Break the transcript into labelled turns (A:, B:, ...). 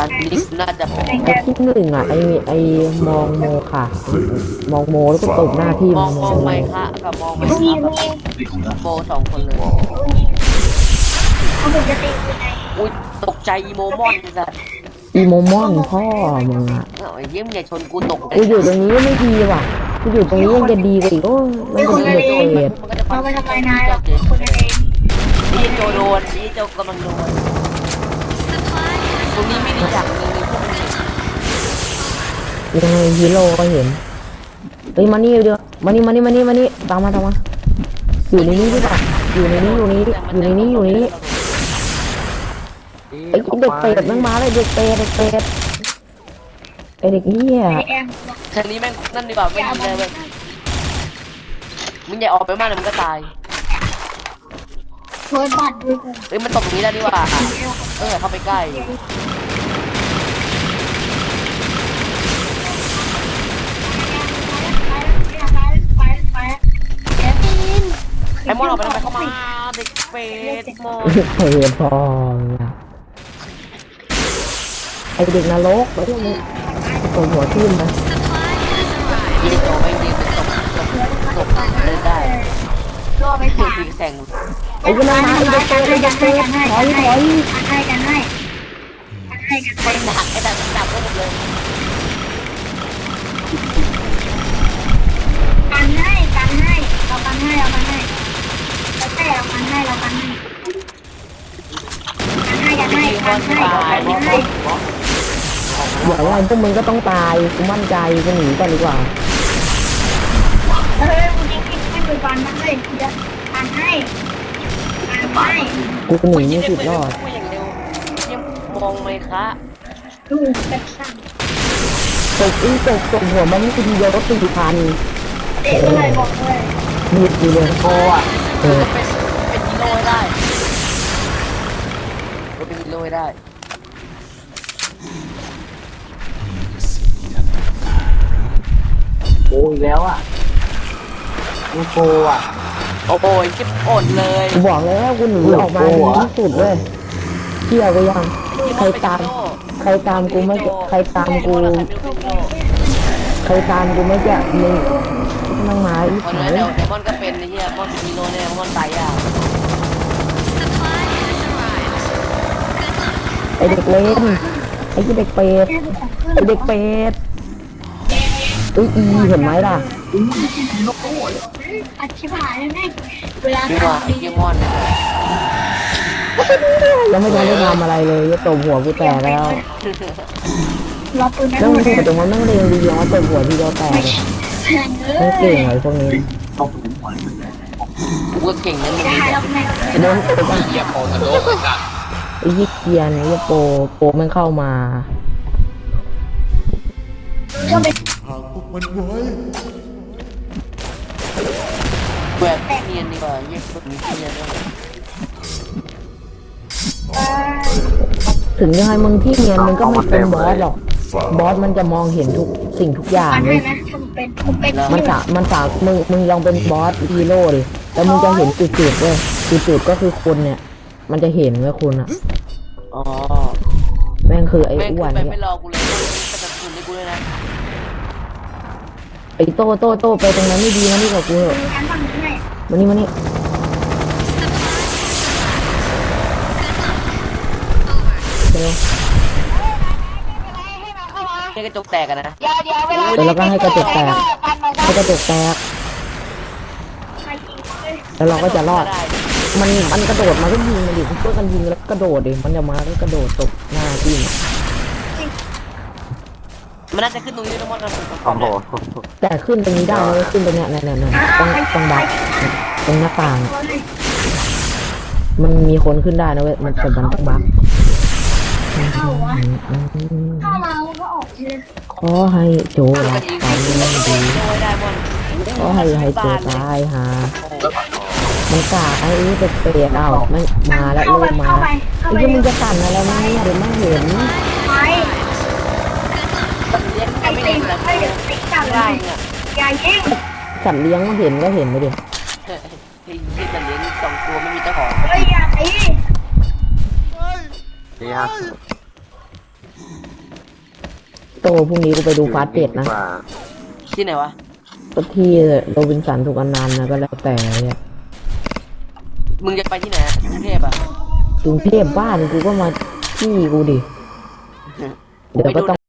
A: านนี้น่าจะเป็น
B: ไอ้ที่หนึ่งอะไอ้ไอ้มองโมค่ะ มองโมแล้วก็ตบหน้าพี่
A: ม
B: ม
A: อ
B: องงโม
A: มองไมคะกับมองไมคะกับโบสองคนเลย
C: เขาบอกจะตียังไง
A: อุ้ยตกใจอีโมมอนเลยสัส
B: อีโมมอนพ่อมึงอะ
A: เอาไอ้เยี่ยมใหญ่ชนกูตก
B: กูอยู่ตรงนี้ไม่ดีว่ะกูอยู่ตรงนี้ยังจะดีกว่าอีกโอ้ยมันจะเป็นเด็กเปรต
A: มันก็จะ
C: เราไปทำลายนายเราคนกันเอง
A: นี่โจโดนนี่โจกำลังโดนต รงนี้ไม่ได้จักเลยพวกมัน
B: ยังไงฮีโร่ก็เห็นเฮ้ยมานี่เดี๋ยวมานี่มานี่มานี่มานี่ตามมาตามมาอยู่ในนี้ดีกว่าอยู่ในนี้อยู่ในนี้อยู่ในนี้อยู่ในนี้ไอ้เด็กเปรตแมันมาเลยเด็กเปรตเด็กเปรตไอ้เด็กเหี้ย
C: ไอแอม
A: คันนี้แม่งนั่นดีกว่าไม่ดีเลยเว้ยมึงอย่าออกไปมากเลยมึงก็ตาย
C: โทษบัตรด้วยกู
A: เอ้ยมันตกตรงนี้ได้ดีกว่าเออเข้าไปใกล้ มอนออกไปทำไมเข้ามาเด็กเฟสมอน
B: เด็กเปรตพอนะไอ้เด็กนรกแล้วมึงตบหัวทิ่มนะ
A: ยี่โจไม่ยิงตกตกตกเล่นได้
C: รอไป
A: คือ
C: สาม
A: ยิงแสง
B: ไอ้ก็นั่นมาไอ้เด็กเปรตไอ้เด็กเปรตถอยถอย
C: ให้กันให้ให้กัน
A: ไปดักไอ้ดักดักก็หมดเลย
B: บอกว่าพวกมึงก็ต้องตายกูมั่นใจกูหนีก่อนดีกว่า
C: เฮ้ยมึงยิงให้ไปฟันนะเฮ้ยจะกันให้กันให้
B: กูหนีไม่สุดรอด
A: มอย่างเร็วยังมองไหมคะ
C: ดูเป็นสั่ง
B: ตกอีตกตกหัวมันไม่ทีเดียวรถสี่พัน
C: เด็กเลยบอกเลย
B: บีบอยู่เลย
A: โอ้อะ
B: เออ
A: เป็นเป็นฮีโร่ได้เป็นฮีโร่ได้
D: อ้ยแล้วอะลูกโกอะ
A: โอ้โหคิดอดเลย
B: กูบอกแล้วกูหนีออกมาดีที่สุดเลยเที่ยวก็ยัง ใครตาม ใครตามกูไม่จะใครตามกู ใครตามกูไม่จะมึงนั่งมาอีก
A: วัน
B: ไหน
A: นั้นเดี๋ยวเดมอนก็เป็นไอ้เหี้ยมอนฮีโร่เนี่ยมอนตายยาก
B: ไอเด็กเล่นไอเด็กเป็ดไอเด็กเป็ด อุ้ยอีเห็นไหมล่ะ
C: อธิบายแม่เวลา
A: คือว่าไอ้เหี้ยมอนเนี่ย
B: ยังไม่ทันได้ทำอะไรเลยจะตบหัวกูแตกแล้ว
C: เราปืนนั้น
B: แล้ว
C: หม
B: มัน
C: ดเลย
B: ตรงนั้นนั่งเรียงดีอย่างว่าตบหัวทีเดียวแตกเลย
C: แข่งเล
B: ไม่
C: ย
B: เก่งเลยพวกนี้
A: กูก็เก่งนั่นมึง
C: ได้
A: นี่
C: แล้วแม่
B: จะโดนตบอะ
E: เหยียบโอทะลุไอ้สัตว์
B: ไอ้ยี่เกียร์เนี่ยยี่โปโปมันเข้ามา
C: ก็ไป
A: แบบเนียนดีกว่าเหี้ยแบบนี้เนียนด้วย
B: ถึงยังไงมึงที่เนียนมันก็ไม่เป็นบอสหรอก บอสมันจะมองเห็นทุกสิ่งทุกอย่าง
C: ฟัน
B: เล
C: ให้
B: ย
C: นะผมเป็นผมเป็น
B: มันสามันสามึงมึงลองเป็นบอสฮีโร่ดิแล้วมึงจะเห็นจุดๆเว้ยจุดๆก็คือคนเนี่ย มันจะเห็นเว้ยคุณอะ
A: อ๋อ
B: แม่งคือไอ้
A: แม่ง
B: อ้วน
A: ไป
B: เนี่
A: ไม่
B: ย
A: รอกูเลยก็จะคืนให้กูเลยนะ
B: ไอ้โต้โต้โต้ไปตรงนั้นไม่ดีนะนี่กับกูเหอะ
C: มารฟังให้
B: มานี่มานี่เดี๋ยว
A: แค่กระจกแตกกันนะ
C: เดี๋ยวเดี๋ยวเวลา
B: เดี๋ยวเราก็ให้กระจกแตกให้กระจกแตกแล้วเราก็จะรอ
A: ด
B: มันมันกระโดดมาก็ยิงมันดิช่วยกันยิงแล้วกระโดดดิมันจะมาก็กระโดดตกหน้าที่ มัน
A: มันน่าจะขึ้นตรงนี้นะมอนนะ
D: โอ้โห
B: แต่ขึ้นตรงนี้ได้เลยขึ้นตรงเนี้ยเนี่ยเนี่ยเนี่ยต้องต้องบักตรงหน้าต่าง มันมีคนขึ้นได้นะเว้ยมันแต่มันต้องบัก
C: เข้าวะเข้ามาก็ออกเลย
B: ขอให้โจรักกันดี
A: โดยได้มอน
B: ขอให้ให้โจตายหามันกล้าไอ้นี่เป็นเปรตเอาไม่มาแล้ว
C: เข้า
B: ลู
C: ไป
B: กมา
C: เข้าไปเข้า
B: ไอ้
C: ไป
B: ที่มึงจะสั่นอะไรมั้งเนี่ยเดี๋ยวมันเห็น
C: ไป
A: เลี้ยง
C: ไอ้
A: ไม่
C: ตี
A: ได้แบบ
C: ไม่ เดี๋ยวตีจับเล
A: ได้
C: ย
A: เนี่ย
C: อย่าแย่ง
B: สัตว์เลี้ยงมันเห็นก็เห็นไปดิ
A: ที่ที่จะเลี้ยงสองตัวไม่มีเจ้าของ
C: เฮ้ยอย่าตี
D: นี่ฮะ
B: โตพรุ่งนี้กูไปดูฟาสเจ็ดนะ
E: ดีกว่า
A: ที่ไหนวะ
B: ก็ที่โรบินสันถูกอนันต์นะก็แล้วแต่เนี่ย
A: มึงจะไปที่ไหนกรุงเทพอะ
B: กรุงเทพบ้านกูก็มาที่กูดิ เดี๋ยวก็ต้อง